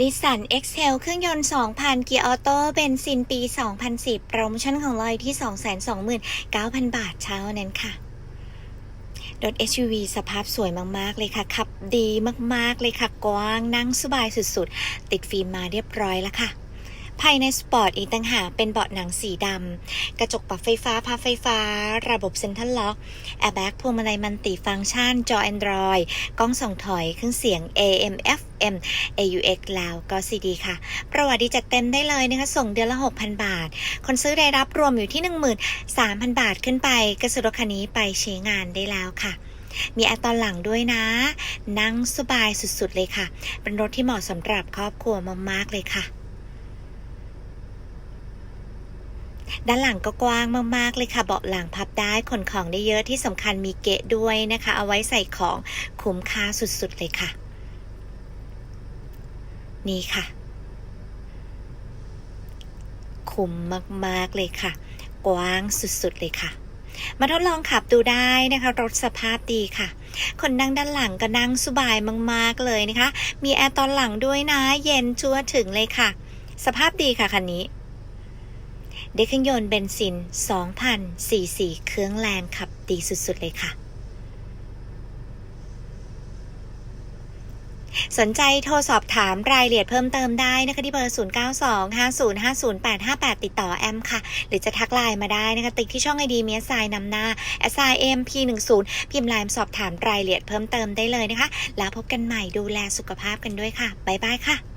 นิสสัน X-Trail เครื่องยนต์ 2,000 เกียร์ออโต้เบนซินปี 2010 โปรโมชั่นของลอยที่ 229,000 บาทเช้านั้นค่ะรถ SUV สภาพสวยมาก ๆ เลยค่ะ ขับดีมาก ๆ เลยค่ะ กว้างนั่งสบายสุด ๆ ติดฟิล์มมาเรียบร้อยแล้วค่ะ ภายในสปอร์ตอีกต่างหากเป็นเบาะหนังสีดำ กระจกปรับไฟฟ้าพับไฟฟ้า ระบบเซ็นทรัลล็อกแอร์แบ็กพวงมาลัยมันติฟังก์ชัน จอ Android กล้องส่องถอยเครื่องเสียง AM FM AUX แล้วก็ CD ค่ะ ประวัติดีจัดเต็มได้เลยนะคะ ส่งเดือนละ 6,000 บาท คนซื้อได้รับรวมอยู่ที่ 13,000 บาทขึ้นไปก็ซื้อรถคันนี้ไปใช้งานได้แล้วค่ะมีแอร์ตอนหลังด้วยนะ นั่งสบายสุดๆเลยค่ะ เป็นรถที่เหมาะสำหรับครอบครัวมากๆเลยค่ะ ด้านหลังก็กว้างมากๆเลยค่ะ เบาะหลังพับได้ขนของได้เยอะที่สำคัญมีเกะด้วยนะคะ เอาไว้ใส่ของคุ้มค่าสุดๆเลยค่ะ นี่ค่ะ คุ้มมากๆเลยค่ะ กว้างสุดๆเลยค่ะมาทดลองขับดูได้นะคะ รถสภาพดีค่ะ คนนั่งด้านหลังก็นั่งสบายมาก ๆ เลยนะคะ มีแอร์ตอนหลังด้วยนะ เย็นชั่วถึงเลยค่ะ สภาพดีค่ะคันนี้ ได้เครื่องยนต์เบนซิน 2,000 cc เครื่องแรงขับดีสุด ๆ เลยค่ะ สนใจโทรสอบถามรายละเอียดเพิ่มเติมได้นะคะที่เบอร์ 0925050858 ติดต่อแอมค่ะ หรือจะทักไลน์มาได้นะคะ ติ๊กที่ช่องไอดีเมียสายนำหน้า s i m p 1 0พิมพ์ไลน์สอบถามรายละเอียดเพิ่มเติมได้เลยนะคะ แล้วพบกันใหม่ดูแลสุขภาพกันด้วยค่ะ บ๊ายบายค่ะ